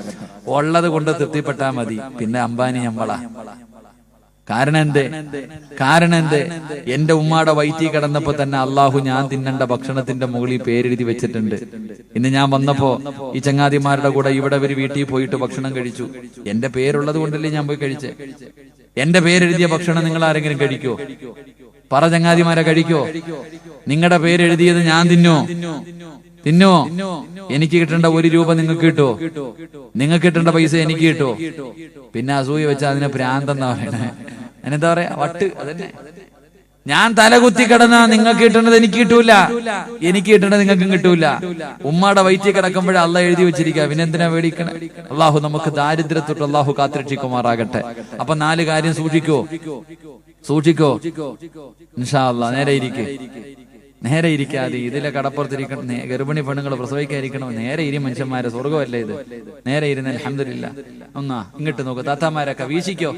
ഉള്ളത് കൊണ്ട് തൃപ്തിപ്പെട്ടാൽ മതി. പിന്നെ അംബാനി നമ്മളാ കാരണം എന്തേ കാരണം എന്തേ എന്റെ ഉമ്മാടെ വയറ്റി കിടന്നപ്പോ തന്നെ അള്ളാഹു ഞാൻ തിന്നണ്ട ഭക്ഷണത്തിന്റെ മുകളിൽ പേരെഴുതി വെച്ചിട്ടുണ്ട്. ഇന്ന് ഞാൻ വന്നപ്പോ ഈ ചങ്ങാതിമാരുടെ കൂടെ ഇവിടെ ഒരു വീട്ടിൽ പോയിട്ട് ഭക്ഷണം കഴിച്ചു. എന്റെ പേരുള്ളത് കൊണ്ടല്ലേ ഞാൻ പോയി കഴിച്ചേ? എന്റെ പേരെഴുതിയ ഭക്ഷണം നിങ്ങൾ ആരെങ്കിലും കഴിക്കോ? പറ ചങ്ങാതിമാരെ കഴിക്കോ? നിങ്ങളുടെ പേരെഴുതിയത് ഞാൻ തിന്നോ? തിന്നോ? എനിക്ക് കിട്ടേണ്ട ഒരു രൂപ നിങ്ങൾക്ക് കിട്ടോ? നിങ്ങൾക്ക് കിട്ടേണ്ട പൈസ എനിക്ക് കിട്ടോ? പിന്നെ അസൂയ വെച്ച അതിനെ പ്രാന്തെന്നാ പറയണേ. അതിനെന്താ പറയാ? വട്ട് അതന്നെ ഞാൻ തലകുത്തി കിടന്നാ നിങ്ങൾക്ക് കിട്ടേണ്ടത് എനിക്ക് കിട്ടൂല. എനിക്ക് കിട്ടേണ്ടത് നിങ്ങൾക്കും കിട്ടൂല. ഉമ്മയുടെ വയറ്റിൽ കിടക്കുമ്പോഴേ അള്ള എഴുതി വെച്ചിരിക്കുക പിന്നെ എന്തിനാ മേടിക്കണേ അള്ളാഹു നമുക്ക് ദാരിദ്ര്യത്തൊട്ട് അള്ളാഹു കാത്തിരക്ഷിക്കുമാറാകട്ടെ. അപ്പൊ നാല് കാര്യം സൂക്ഷിക്കോ? സൂക്ഷിക്കോ. ഇൻഷാ അള്ളാ നേരെ ഇരിക്കേ. നേരെ ഇരിക്കാതെ ഇതിലെ കടപ്പുറത്തിരിക്കണം ഗർഭിണി പെണ്ണുങ്ങൾ പ്രസവിക്കാതിരിക്കണം? നേരെ ഇരി മനുഷ്യന്മാരെ സ്വർഗമല്ലേ ഇത്? നേരെ ഇരുന്ന് അലഹമില്ല ഒന്നാ ഇങ്ങോട്ട് നോക്ക് താത്താമാരൊക്കെ വീശിക്കോ?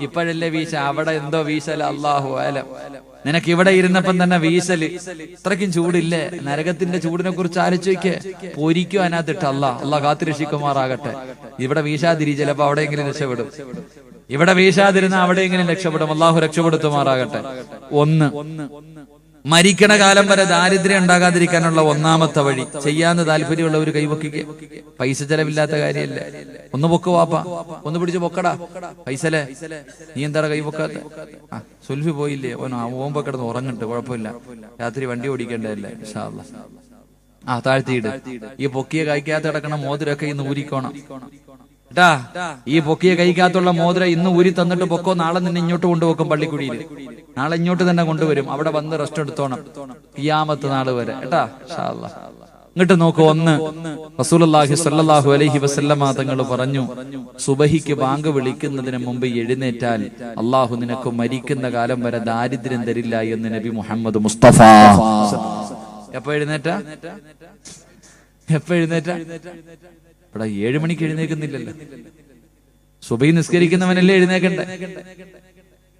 ഇപ്പോഴല്ലേ വീശ? അവിടെ എന്തോ വീശല? അള്ളാഹു അലം. നിനക്ക് ഇവിടെ ഇരുന്നപ്പം തന്നെ വീശൽ. ഇത്രക്കും ചൂടില്ലേ? നരകത്തിന്റെ ചൂടിനെ കുറിച്ച് ആലോചിക്ക്. പൊരിക്കോ അതിനകത്തിട്ട്? അല്ല അല്ല കാത്തിരക്ഷിക്കുമാറാകട്ടെ. ഇവിടെ വീശാതിരി ചിലപ്പോ അവിടെയെങ്കിലും രക്ഷപ്പെടും. ഇവിടെ വീശാതിരുന്ന അവിടെയെങ്കിലും രക്ഷപ്പെടും. അള്ളാഹു രക്ഷപ്പെടുത്തുമാറാകട്ടെ. ഒന്ന് മരിക്കണ കാലം വരെ ദാരിദ്ര്യം ഉണ്ടാകാതിരിക്കാനുള്ള ഒന്നാമത്തെ വഴി ചെയ്യാന്ന് താല്പര്യമുള്ളവർ കൈവക്കിക്ക്. പൈസ ചെലവില്ലാത്ത കാര്യമല്ല. ഒന്ന് പൊക്ക് വാപ്പ. ഒന്ന് പിടിച്ച് പൊക്കടാ. പൈസലെ. നീ എന്താ കൈവക്കാത്ത? ആ സുൽഫി പോയില്ലേ? ഓൻ ഓമ്പ കിടന്ന് ഉറങ്ങണ്ട് കുഴപ്പമില്ല. രാത്രി വണ്ടി ഓടിക്കേണ്ടതല്ലേ. ആ താഴ്ത്തിയിട്. ഈ പൊക്കിയെ കായ്ക്കാത്ത കിടക്കണ മോതിരൊക്കെ ഇന്ന് ഊരിക്കോണം. ട്ടാ ഈ പൊക്കിയ കൈക്കകത്തുള്ള മോതിര ഇന്ന് ഊരി തന്നിട്ട് പൊക്കോ നാളെ നിന്നെ ഇങ്ങോട്ട് കൊണ്ടുപോക്കും പള്ളിക്കുടിയിൽ നാളെ ഇങ്ങോട്ട് തന്നെ കൊണ്ടുവരും അവിടെ വന്ന് റെസ്റ്റ് എടുത്തോണം. കിയാമത്ത് നാൾ വരെ. കേട്ടാ. ഇങ്ങോട്ട് നോക്കൂ ഒന്ന്. റസൂലുള്ളാഹി സല്ലാഹു അലൈഹി വസല്ലമ തങ്ങൾ പറഞ്ഞു സുബഹിക്ക് ബാങ്ക് വിളിക്കുന്നതിന് മുമ്പ് എഴുന്നേറ്റാൽ അള്ളാഹു നിനക്ക് മരിക്കുന്ന കാലം വരെ ദാരിദ്ര്യം തരില്ല എന്ന് നബി മുഹമ്മദ് മുസ്തഫ. എപ്പോ എഴുന്നേറ്റ? എപ്പോ എഴുന്നേറ്റ? ഇവിടെ ഏഴുമണിക്ക് എഴുന്നേക്കുന്നില്ലല്ലോ. സുബൈ നിസ്കരിക്കുന്നവനല്ലേ എഴുന്നേക്കണ്ടേ?